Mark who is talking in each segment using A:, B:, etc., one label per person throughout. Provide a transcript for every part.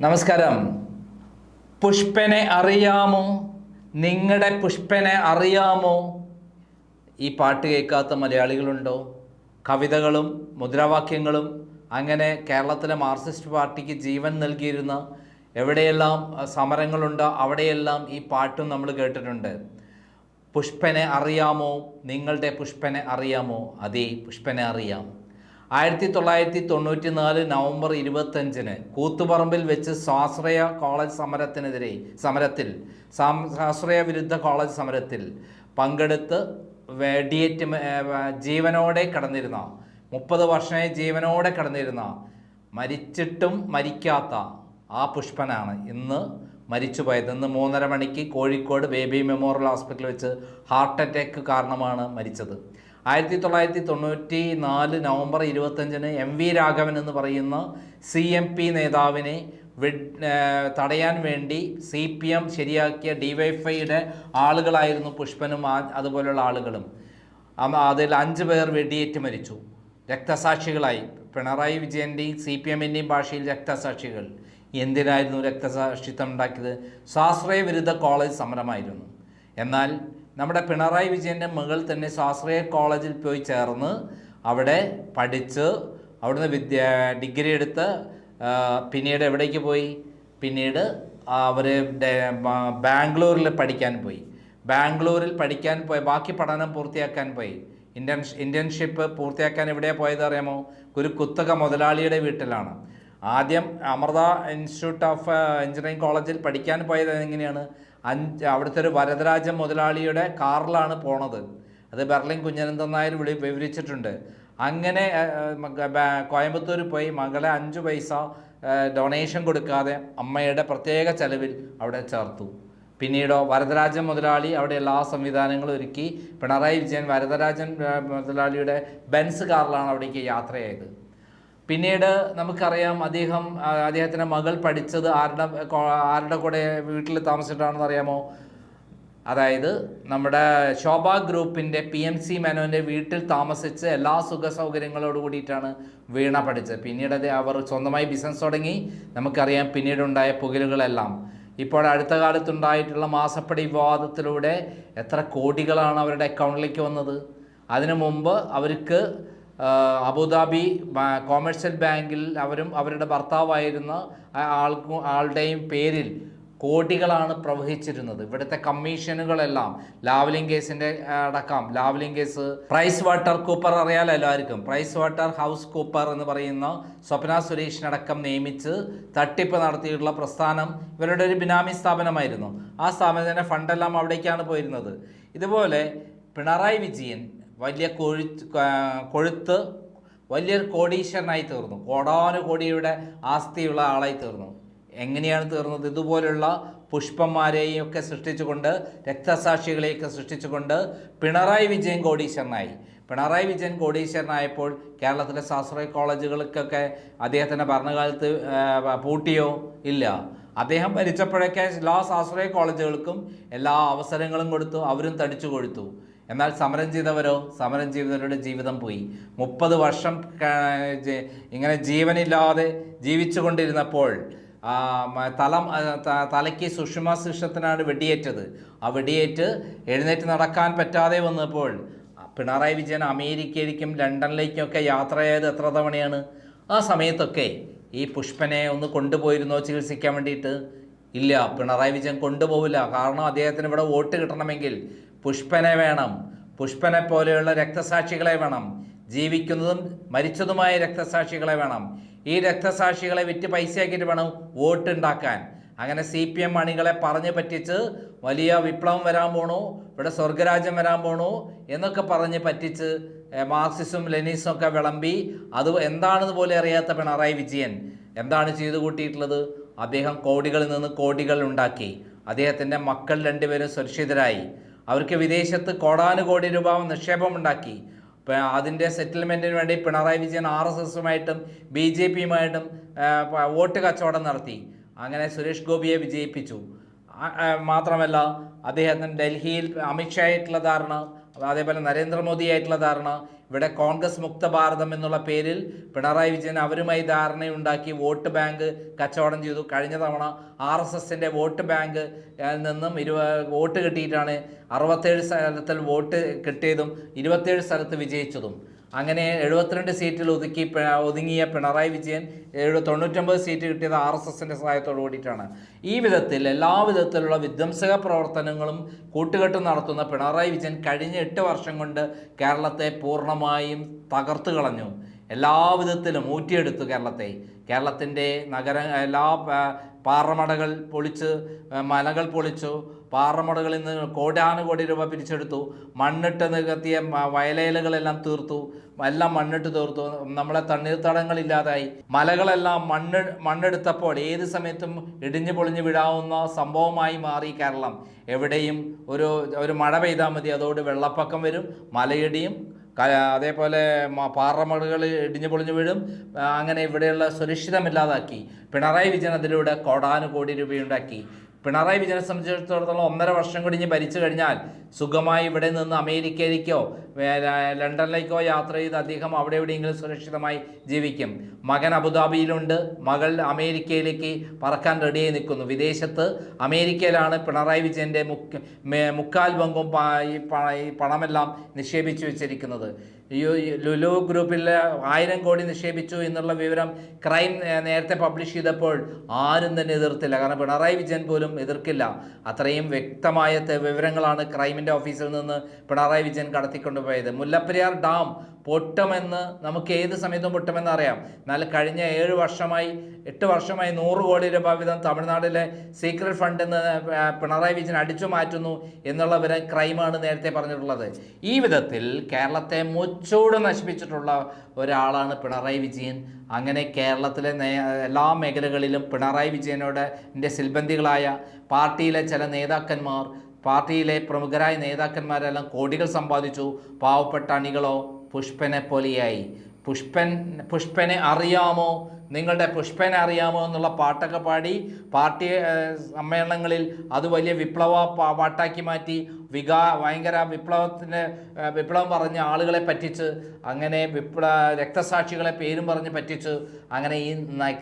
A: നമസ്കാരം. പുഷ്പനെ അറിയാമോ? നിങ്ങളുടെ പുഷ്പനെ അറിയാമോ? ഈ പാട്ട് കേൾക്കാത്ത മലയാളികളുണ്ടോ? കവിതകളും മുദ്രാവാക്യങ്ങളും അങ്ങനെ കേരളത്തിലെ മാർക്സിസ്റ്റ് പാർട്ടിക്ക് ജീവൻ നൽകിയിരുന്ന എവിടെയെല്ലാം സമരങ്ങളുണ്ടോ അവിടെയെല്ലാം ഈ പാട്ടും നമ്മൾ കേട്ടിട്ടുണ്ട്. പുഷ്പനെ അറിയാമോ? നിങ്ങളുടെ പുഷ്പനെ അറിയാമോ? അതേ പുഷ്പനെ അറിയാം. ആയിരത്തി തൊള്ളായിരത്തി തൊണ്ണൂറ്റി നാല് നവംബർ ഇരുപത്തഞ്ചിന് കൂത്തുപറമ്പിൽ വെച്ച് സ്വാശ്രയ കോളേജ് സമരത്തിനെതിരെ സമരത്തിൽ സ്വാശ്രയ വിരുദ്ധ കോളേജ് സമരത്തിൽ പങ്കെടുത്ത് വെടിയേറ്റ് ജീവനോടെ കടന്നിരുന്ന മുപ്പത് വർഷമായി ജീവനോടെ കടന്നിരുന്ന മരിച്ചിട്ടും മരിക്കാത്ത ആ പുഷ്പനാണ് ഇന്ന് മരിച്ചുപോയത്. ഇന്ന് മൂന്നര മണിക്ക് കോഴിക്കോട് ബേബി മെമ്മോറിയൽ ഹോസ്പിറ്റലിൽ വെച്ച് ഹാർട്ട് അറ്റാക്ക് കാരണമാണ് മരിച്ചത്. ആയിരത്തി തൊള്ളായിരത്തി തൊണ്ണൂറ്റി നാല് നവംബർ ഇരുപത്തഞ്ചിന് എം വി രാഘവൻ എന്ന് പറയുന്ന സി എം പി നേതാവിനെ തടയാൻ വേണ്ടി സി പി എം ശരിയാക്കിയ ഡിവൈഫൈയുടെ ആളുകളായിരുന്നു പുഷ്പനും അതുപോലുള്ള ആളുകളും. അതിൽ അഞ്ച് പേർ വെടിയേറ്റ് മരിച്ചു. രക്തസാക്ഷികളായി. പിണറായി വിജയന്റെയും സി പി എമ്മിന്റെയും ഭാഷയിൽ രക്തസാക്ഷികൾ. എന്തിനായിരുന്നു രക്തസാക്ഷിത്വം ഉണ്ടാക്കിയത്? സ്വാശ്രയ വിരുദ്ധ കോളേജ് സമരമായിരുന്നു. എന്നാൽ നമ്മുടെ പിണറായി വിജയന്റെ മകൾ തന്നെ സ്വാശ്രയ കോളേജിൽ പോയി ചേർന്ന് അവിടെ പഠിച്ച് അവിടുന്ന് വിദ്യ ഡിഗ്രി എടുത്ത് പിന്നീട് എവിടേക്ക് പോയി? പിന്നീട് അവർ ബാംഗ്ലൂരിൽ പഠിക്കാൻ പോയി. ബാംഗ്ലൂരിൽ പഠിക്കാൻ പോയി. ബാക്കി പഠനം പൂർത്തിയാക്കാൻ പോയി. ഇന്റേൺഷ് ഇന്റേൺഷിപ്പ് പൂർത്തിയാക്കാൻ എവിടെയാണ് പോയത് അറിയാമോ? ഒരു കുത്തക മുതലാളിയുടെ വീട്ടിലാണ്. ആദ്യം അമൃത ഇൻസ്റ്റിറ്റ്യൂട്ട് ഓഫ് എഞ്ചിനീയറിംഗ് കോളേജിൽ പഠിക്കാൻ പോയത് എങ്ങനെയാണ്? അഞ്ച് അവിടുത്തെ ഒരു വരദരാജ മുതലാളിയുടെ കാറിലാണ് പോണത്. അത് ബെർലിൻ കുഞ്ഞനന്തൻ നായർ വിളി വിവരിച്ചിട്ടുണ്ട്. അങ്ങനെ കോയമ്പത്തൂർ പോയി മകളെ അഞ്ച് പൈസ ഡൊണേഷൻ കൊടുക്കാതെ അമ്മയുടെ പ്രത്യേക ചെലവിൽ അവിടെ ചേർത്തു. പിന്നീടോ വരദരാജൻ മുതലാളി അവിടെ എല്ലാ സംവിധാനങ്ങളും ഒരുക്കി പിണറായി വിജയൻ വരദരാജൻ മുതലാളിയുടെ ബെൻസ് കാറിലാണ് അവിടേക്ക് യാത്രയായത്. പിന്നീട് നമുക്കറിയാം അദ്ദേഹം അദ്ദേഹത്തിന്റെ മകൾ പഠിച്ചത് ആരുടെ ആരുടെ കൂടെ വീട്ടിൽ താമസിച്ചിട്ടാണെന്ന് അറിയാമോ? അതായത് നമ്മുടെ ശോഭ ഗ്രൂപ്പിന്റെ പി എം സി മേനോന്റെ വീട്ടിൽ താമസിച്ച് എല്ലാ സുഖ സൗകര്യങ്ങളോട് കൂടിയിട്ടാണ് വീണ പഠിച്ചത്. പിന്നീട് അത് അവർ സ്വന്തമായി ബിസിനസ് തുടങ്ങി. നമുക്കറിയാം പിന്നീടുണ്ടായ പുകലുകളെല്ലാം. ഇപ്പോൾ അടുത്ത കാലത്തുണ്ടായിട്ടുള്ള മാസപ്പടി വിവാദത്തിലൂടെ എത്ര കോടികളാണ് അവരുടെ അക്കൗണ്ടിലേക്ക് വന്നത്. അതിനു മുമ്പ് അവർക്ക് അബുദാബി കോമേഴ്സ്യൽ ബാങ്കിൽ അവരും അവരുടെ ഭർത്താവായിരുന്ന ആൾക്കും ആളുടെയും പേരിൽ കോടികളാണ് പ്രവഹിച്ചിരുന്നത്. ഇവിടുത്തെ കമ്മീഷനുകളെല്ലാം ലാവലിംഗ് കേസിന്റെ അടക്കം Lavalin case Price Water Cooper അറിയാലോ എല്ലാവർക്കും? പ്രൈസ് വാട്ടർ ഹൗസ് കൂപ്പർ എന്ന് പറയുന്ന സ്വപ്ന സുരേഷിനടക്കം നിയമിച്ച് തട്ടിപ്പ് നടത്തിയിട്ടുള്ള പ്രസ്ഥാനം ഇവരുടെ ഒരു ബിനാമി സ്ഥാപനമായിരുന്നു. ആ സ്ഥാപനത്തിന്റെ ഫണ്ടെല്ലാം അവിടേക്കാണ് പോയിരുന്നത്. ഇതുപോലെ പിണറായി വിജയൻ വലിയ കൊഴു കൊഴുത്ത് വലിയൊരു കോടീശ്വരനായി തീർന്നു. കോടാനുകോടിയുടെ ആസ്തിയുള്ള ആളായി തീർന്നു. എങ്ങനെയാണ് തീർന്നത്? ഇതുപോലുള്ള പുഷ്പന്മാരെയും ഒക്കെ സൃഷ്ടിച്ചുകൊണ്ട് രക്തസാക്ഷികളെയൊക്കെ സൃഷ്ടിച്ചുകൊണ്ട് പിണറായി വിജയൻ കോടീശ്വരനായി. പിണറായി വിജയൻ കോടീശ്വരനായപ്പോൾ കേരളത്തിലെ ശാസ്ത്ര കോളേജുകൾക്കൊക്കെ അദ്ദേഹത്തിന്റെ ഭരണകാലത്ത് പൂട്ടിയോ? ഇല്ല. അദ്ദേഹം ഭരിച്ചപ്പോഴൊക്കെ എല്ലാ ശാസ്ത്രീയ കോളേജുകൾക്കും എല്ലാ അവസരങ്ങളും കൊടുത്തു അവരും തടിച്ചു കൊടുത്തു എന്നാൽ സമരം ചെയ്തവരോ? സമരം ചെയ്തവരുടെ ജീവിതം പോയി. മുപ്പത് വർഷം ഇങ്ങനെ ജീവനില്ലാതെ ജീവിച്ചു കൊണ്ടിരുന്നപ്പോൾ തലം തലയ്ക്ക് സുഷുമ ശിക്ഷത്തിനാണ് വെടിയേറ്റത്. ആ വെടിയേറ്റ് എഴുന്നേറ്റ് നടക്കാൻ പറ്റാതെ വന്നപ്പോൾ പിണറായി വിജയൻ അമേരിക്കയിലേക്കും ലണ്ടനിലേക്കൊക്കെ യാത്ര ചെയ്ത് എത്ര തവണയാണ്? ആ സമയത്തൊക്കെ ഈ പുഷ്പനെ ഒന്ന് കൊണ്ടുപോയിരുന്നോ ചികിത്സിക്കാൻ വേണ്ടിയിട്ട്? ഇല്ല പിണറായി വിജയൻ കൊണ്ടുപോവില്ല. കാരണം അദ്ദേഹത്തിന് ഇവിടെ വോട്ട് കിട്ടണമെങ്കിൽ പുഷ്പനെ വേണം. പുഷ്പനെ പോലെയുള്ള രക്തസാക്ഷികളെ വേണം. ജീവിക്കുന്നതും മരിച്ചതുമായ രക്തസാക്ഷികളെ വേണം. ഈ രക്തസാക്ഷികളെ വിറ്റ് പൈസയാക്കിയിട്ട് വേണം വോട്ട് ഉണ്ടാക്കാൻ അങ്ങനെ സി പി എം അണികളെ പറഞ്ഞ് പറ്റിച്ച് വലിയ വിപ്ലവം വരാൻ പോണു ഇവിടെ സ്വർഗരാജ്യം വരാൻ പോണു എന്നൊക്കെ പറഞ്ഞ് പറ്റിച്ച് മാർക്സിസും ലെനിസും ഒക്കെ വിളമ്പി അത് എന്താണെന്ന് പോലും അറിയാത്ത പിണറായി വിജയൻ എന്താണ് ചെയ്തു കൂട്ടിയിട്ടുള്ളത്? അദ്ദേഹം കോടികളിൽ നിന്ന് കോടികൾ ഉണ്ടാക്കി. അദ്ദേഹത്തിന്റെ മക്കൾ രണ്ടുപേരും സുരക്ഷിതരായി. അവർക്ക് വിദേശത്ത് കോടാനുകോടി രൂപ നിക്ഷേപം ഉണ്ടാക്കി ഇപ്പം അതിന്റെ സെറ്റിൽമെന്റിന് വേണ്ടി പിണറായി വിജയൻ ആർ എസ് എസുമായിട്ടും ബി ജെ പിയുമായിട്ടും വോട്ട് കച്ചവടം നടത്തി. അങ്ങനെ സുരേഷ് ഗോപിയെ വിജയിപ്പിച്ചു. മാത്രമല്ല അദ്ദേഹത്തിന് ഡൽഹിയിൽ അമിത്ഷായിട്ടുള്ള ധാരണ അതേപോലെ നരേന്ദ്രമോദിയായിട്ടുള്ള ധാരണ ഇവിടെ കോൺഗ്രസ് മുക്ത ഭാരതം എന്നുള്ള പേരിൽ പിണറായി വിജയൻ അവരുമായി ധാരണയുണ്ടാക്കി വോട്ട് ബാങ്ക് കച്ചവടം ചെയ്തു. കഴിഞ്ഞ തവണ ആർ എസ് എസിന്റെ വോട്ട് ബാങ്ക് നിന്നും ഇരുപ വോട്ട് കിട്ടിയിട്ടാണ് അറുപത്തേഴ് സ്ഥലത്തിൽ വോട്ട് കിട്ടിയതും ഇരുപത്തേഴ് സ്ഥലത്ത് വിജയിച്ചതും. അങ്ങനെ എഴുപത്തിരണ്ട് സീറ്റിൽ ഒതുക്കി ഒതുങ്ങിയ പിണറായി വിജയൻ എഴു തൊണ്ണൂറ്റൊമ്പത് സീറ്റ് കിട്ടിയത് ആർ എസ് എസിന്റെ സഹായത്തോടു കൂടിയിട്ടാണ്. ഈ വിധത്തിൽ എല്ലാ വിധത്തിലുള്ള വിധ്വംസക പ്രവർത്തനങ്ങളും കൂട്ടുകെട്ടും നടത്തുന്ന പിണറായി വിജയൻ കഴിഞ്ഞ എട്ട് വർഷം കൊണ്ട് കേരളത്തെ പൂർണമായും തകർത്തു കളഞ്ഞു. എല്ലാ വിധത്തിലും ഊറ്റിയെടുത്തു കേരളത്തെ. കേരളത്തിന്റെ നഗര എല്ലാ പാറമടകൾ പൊളിച്ച് മലകൾ പൊളിച്ചു. പാറമടകളിൽ നിന്ന് കോടാനുകോടി രൂപ പിരിച്ചെടുത്തു. മണ്ണിട്ട് നികത്തിയ വയലേലകളെല്ലാം തീർത്തു. എല്ലാം മണ്ണിട്ട് തീർത്തു. നമ്മളെ തണ്ണീർത്തടങ്ങളില്ലാതായി. മലകളെല്ലാം മണ്ണ് മണ്ണെടുത്തപ്പോൾ ഏത് സമയത്തും ഇടിഞ്ഞു പൊളിഞ്ഞു വിടാവുന്ന സംഭവമായി മാറി കേരളം. എവിടെയും ഒരു ഒരു മഴ പെയ്താൽ മതി. അതോട് വെള്ളപ്പൊക്കം വരും മലയിടിയും അതേപോലെ പാറമടകൾ ഇടിഞ്ഞു പൊളിഞ്ഞു വീഴും. അങ്ങനെ ഇവിടെയുള്ള സുരക്ഷിതമില്ലാതാക്കി. പിണറായി വിജയൻ അതിലൂടെ കോടാനുകോടി രൂപയുണ്ടാക്കി. പിണറായി വിജയനെ സംബന്ധിച്ചിടത്തോളം ഒന്നര വർഷം കൂടി ഇനി ഭരിച്ചു കഴിഞ്ഞാൽ സുഖമായി ഇവിടെ നിന്ന് അമേരിക്കയിലേക്കോ ലണ്ടനിലേക്കോ യാത്ര ചെയ്ത് അദ്ദേഹം അവിടെ എവിടെയെങ്കിലും സുരക്ഷിതമായി ജീവിക്കും. മകൻ അബുദാബിയിലുണ്ട്. മകൾ അമേരിക്കയിലേക്ക് പറക്കാൻ റെഡിയായി നിൽക്കുന്നു. വിദേശത്ത് അമേരിക്കയിലാണ് പിണറായി വിജയന്റെ മുക്ക് മുക്കാൽ പങ്കും ഈ പണമെല്ലാം നിക്ഷേപിച്ചു വെച്ചിരിക്കുന്നത്. ലുലു ഗ്രൂപ്പിൽ ആയിരം കോടി നിക്ഷേപിച്ചു എന്നുള്ള വിവരം ക്രൈം നേരത്തെ പബ്ലിഷ് ചെയ്തപ്പോൾ ആരും തന്നെ എതിർത്തില്ല. കാരണം പിണറായി വിജയൻ പോലും എതിർക്കില്ല. അത്രയും വ്യക്തമായ വിവരങ്ങളാണ് ക്രൈമിന്റെ ഓഫീസിൽ നിന്ന് പിണറായി വിജയൻ കടത്തിക്കൊണ്ടുപോയത്. മുല്ലപ്പെരിയാർ ഡാം പൊട്ടുമെന്ന് നമുക്ക് ഏത് സമയത്തും പൊട്ടുമെന്ന് അറിയാം. എന്നാൽ കഴിഞ്ഞ ഏഴ് വർഷമായി എട്ട് വർഷമായി നൂറ് കോടി രൂപ വീതം തമിഴ്നാട്ടിലെ സീക്രട്ട് ഫണ്ട് എന്ന് പിണറായി വിജയൻ അടിച്ചു മാറ്റുന്നു എന്നുള്ള വിവരം ക്രൈമാണ് നേരത്തെ പറഞ്ഞിട്ടുള്ളത്. ഈ വിധത്തിൽ കേരളത്തെ മുച്ചോട് നശിപ്പിച്ചിട്ടുള്ള ഒരാളാണ് പിണറായി വിജയൻ. അങ്ങനെ കേരളത്തിലെ എല്ലാ മേഖലകളിലും പിണറായി വിജയനോട് എന്റെ സിൽബന്ധികളായ പാർട്ടിയിലെ ചില നേതാക്കന്മാർ പാർട്ടിയിലെ പ്രമുഖരായ നേതാക്കന്മാരെല്ലാം കോടികൾ സമ്പാദിച്ചു. പാവപ്പെട്ട അണികളോ പുഷ്പനെ പോലെയായി പുഷ്പൻ പുഷ്പനെ അറിയാമോ? നിങ്ങളുടെ പുഷ്പനെ അറിയാമോ എന്നുള്ള പാട്ടൊക്കെ പാടി പാർട്ടി സമ്മേളനങ്ങളിൽ അത് വലിയ വിപ്ലവ പാട്ടാക്കി മാറ്റി വികാ ഭയങ്കര വിപ്ലവത്തിന് വിപ്ലവം പറഞ്ഞ ആളുകളെ പറ്റിച്ച് അങ്ങനെ വിപ്ല രക്തസാക്ഷികളെ പേരും പറഞ്ഞ് പറ്റിച്ച് അങ്ങനെ ഈ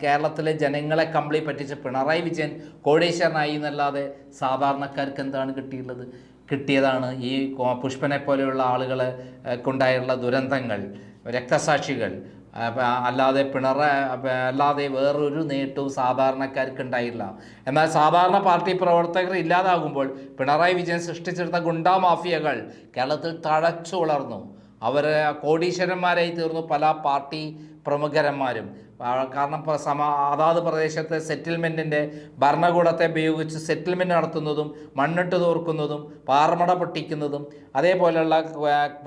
A: കേരളത്തിലെ ജനങ്ങളെ കംപ്ലീറ്റ് പറ്റിച്ച് പിണറായി വിജയൻ കോടീശ്വരനായി എന്നല്ലാതെ സാധാരണക്കാർക്ക് എന്താണ് കിട്ടിയിട്ടുള്ളത്? കിട്ടിയതാണ് ഈ പുഷ്പനെ പോലെയുള്ള ആളുകൾ കൊണ്ടായുള്ള ദുരന്തങ്ങൾ രക്തസാക്ഷികൾ അല്ലാതെ പിണറ അല്ലാതെ വേറൊരു നേട്ടവും സാധാരണക്കാർക്ക് ഉണ്ടായില്ല. എന്നാൽ സാധാരണ പാർട്ടി പ്രവർത്തകർ ഇല്ലാതാകുമ്പോൾ പിണറായി വിജയൻ സൃഷ്ടിച്ചെടുത്ത ഗുണ്ടാ മാഫിയകൾ കേരളത്തിൽ തഴച്ചു വളർന്നു അവർ കോടീശ്വരന്മാരായി തീർന്നു പല പാർട്ടി പ്രമുഖരന്മാരും. കാരണം സമ അതാത് പ്രദേശത്തെ സെറ്റിൽമെന്റിന്റെ ഭരണകൂടത്തെ ഉപയോഗിച്ച് സെറ്റിൽമെന്റ് നടത്തുന്നതും മണ്ണിട്ട് തോർക്കുന്നതും പാറമട പൊട്ടിക്കുന്നതും അതേപോലെയുള്ള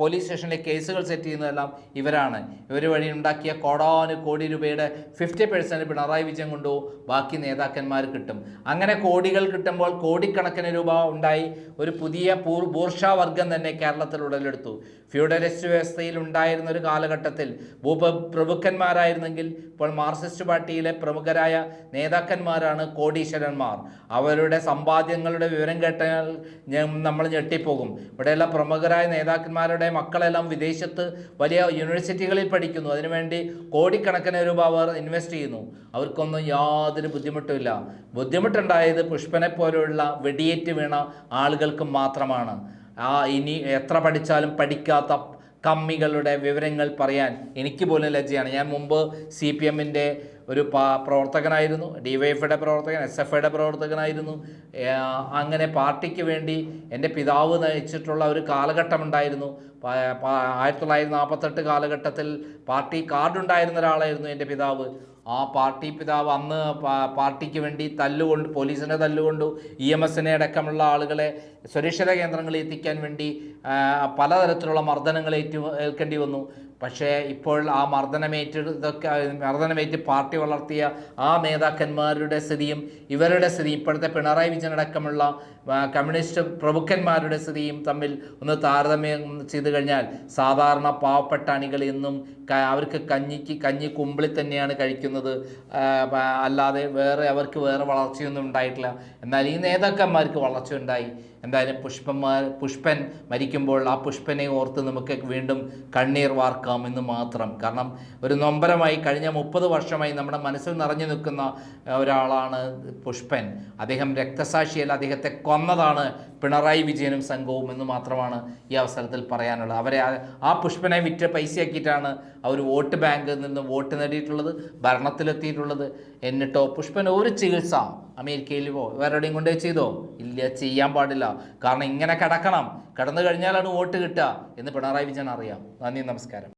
A: പോലീസ് സ്റ്റേഷനിലെ കേസുകൾ സെറ്റ് ചെയ്യുന്നതെല്ലാം ഇവരാണ്. ഇവർ വഴി ഉണ്ടാക്കിയ കോടാനു കോടി രൂപയുടെ ഫിഫ്റ്റി പെർസെന്റ് പിണറായി വിജയൻ കൊണ്ടുപോകും ബാക്കി നേതാക്കന്മാർ കിട്ടും. അങ്ങനെ കോടികൾ കിട്ടുമ്പോൾ കോടിക്കണക്കിന് രൂപ ഉണ്ടായി ഒരു പുതിയ പൂർ ബൂർഷാവർഗം തന്നെ കേരളത്തിൽ ഉടലെടുത്തു ഫ്യൂഡലിസ്റ്റ് വ്യവസ്ഥയിൽ ഉണ്ടായിരുന്ന ഒരു കാലഘട്ടത്തിൽ ഭൂപ പ്രഭുക്കന്മാരായിരുന്നെങ്കിൽ ഇപ്പോൾ മാർക്സിസ്റ്റ് പാർട്ടിയിലെ പ്രമുഖരായ നേതാക്കന്മാരാണ് കോടീശ്വരന്മാർ. അവരുടെ സമ്പാദ്യങ്ങളുടെ വിവരം കേട്ടാൽ നമ്മൾ ഞെട്ടിപ്പോകും. ഇവിടെയുള്ള പ്രമുഖരായ നേതാക്കന്മാരുടെ മക്കളെല്ലാം വിദേശത്ത് വലിയ യൂണിവേഴ്സിറ്റികളിൽ പഠിക്കുന്നു. അതിനുവേണ്ടി കോടിക്കണക്കിന് രൂപ അവർ ഇൻവെസ്റ്റ് ചെയ്യുന്നു. അവർക്കൊന്നും യാതൊരു ബുദ്ധിമുട്ടുമില്ല ബുദ്ധിമുട്ടുണ്ടായത് പുഷ്പനെ പോലെയുള്ള വെടിയേറ്റ് വീണ ആളുകൾക്ക് മാത്രമാണ്. ആ ഇനി എത്ര പഠിച്ചാലും പഠിക്കാത്ത കമ്മികളുടെ വിവരങ്ങൾ പറയാൻ എനിക്ക് പോലും ലജ്ജയാണ്. ഞാൻ മുമ്പ് സി പി എമ്മിന്റെ ഒരു പ്രവർത്തകനായിരുന്നു ഡി വൈ പ്രവർത്തകൻ എസ് എഫ് ഐയുടെ പ്രവർത്തകനായിരുന്നു. അങ്ങനെ പാർട്ടിക്ക് വേണ്ടി എന്റെ പിതാവ് നയിച്ചിട്ടുള്ള ഒരു കാലഘട്ടമുണ്ടായിരുന്നു. ആയിരത്തി തൊള്ളായിരത്തി നാൽപ്പത്തെട്ട് കാലഘട്ടത്തിൽ പാർട്ടി കാർഡുണ്ടായിരുന്ന ഒരാളായിരുന്നു എന്റെ പിതാവ്. ആ പാർട്ടി പിതാവ് അന്ന് പാർട്ടിക്ക് വേണ്ടി തല്ലുകൊണ്ട് പോലീസിനെ തല്ലുകൊണ്ടു ഇ എം എസിനെ അടക്കമുള്ള ആളുകളെ സുരക്ഷിത കേന്ദ്രങ്ങളിൽ എത്തിക്കാൻ വേണ്ടി പലതരത്തിലുള്ള മർദ്ദനങ്ങൾ ഏറ്റു ഏൽക്കേണ്ടി വന്നു. പക്ഷേ ഇപ്പോൾ ആ മർദ്ദനമേറ്റതൊക്കെ മർദ്ദനമേറ്റ് പാർട്ടി വളർത്തിയ ആ നേതാക്കന്മാരുടെ സ്ഥിതിയും ഇവരുടെ സ്ഥിതി ഇപ്പോഴത്തെ പിണറായി വിജയൻ അടക്കമുള്ള കമ്മ്യൂണിസ്റ്റ് പ്രമുഖന്മാരുടെ സ്ഥിതിയും തമ്മിൽ ഒന്ന് താരതമ്യം ചെയ്തു കഴിഞ്ഞാൽ സാധാരണ പാവപ്പെട്ട അണികൾ എന്നും അവർക്ക് കഞ്ഞിക്ക് കഞ്ഞി കുമ്പിളി തന്നെയാണ് കഴിക്കുന്നത്. അല്ലാതെ വേറെ അവർക്ക് വേറെ വളർച്ചയൊന്നും ഉണ്ടായിട്ടില്ല. എന്നാൽ ഈ നേതാക്കന്മാർക്ക് വളർച്ച ഉണ്ടായി. എന്തായാലും പുഷ്പന്മാർ പുഷ്പൻ മരിക്കുമ്പോൾ ആ പുഷ്പനെ ഓർത്ത് നമുക്ക് വീണ്ടും കണ്ണീർ വാർക്കാം എന്ന് മാത്രം. കാരണം ഒരു നൊമ്പരമായി കഴിഞ്ഞ മുപ്പത് വർഷമായി നമ്മുടെ മനസ്സിൽ നിറഞ്ഞു നിൽക്കുന്ന ഒരാളാണ് പുഷ്പൻ. അദ്ദേഹം രക്തസാക്ഷിയല്ല അദ്ദേഹത്തെ കൊന്നതാണ് പിണറായി വിജയനും സംഘവും എന്ന് മാത്രമാണ് ഈ അവസരത്തിൽ പറയാനുള്ളത്. അവരെ ആ- പുഷ്പനെ വിറ്റ പൈസയാക്കിയിട്ടാണ് അവർ വോട്ട് ബാങ്കിൽ നിന്ന് വോട്ട് നേടിയിട്ടുള്ളത് ഭരണത്തിലെത്തിയിട്ടുള്ളത്. എന്നിട്ടോ പുഷ്പൻ ഒരു ചികിത്സ അമേരിക്കയിൽ പോ വേറെ എവിടെയും കൊണ്ടേ ചെയ്തോ? ഇല്ല ചെയ്യാൻ പാടില്ല. കാരണം ഇങ്ങനെ കിടക്കണം. കിടന്നു കഴിഞ്ഞാലാണ് വോട്ട് കിട്ടുക എന്ന് പിണറായി വിജയൻ അറിയാം. നന്ദി നമസ്കാരം.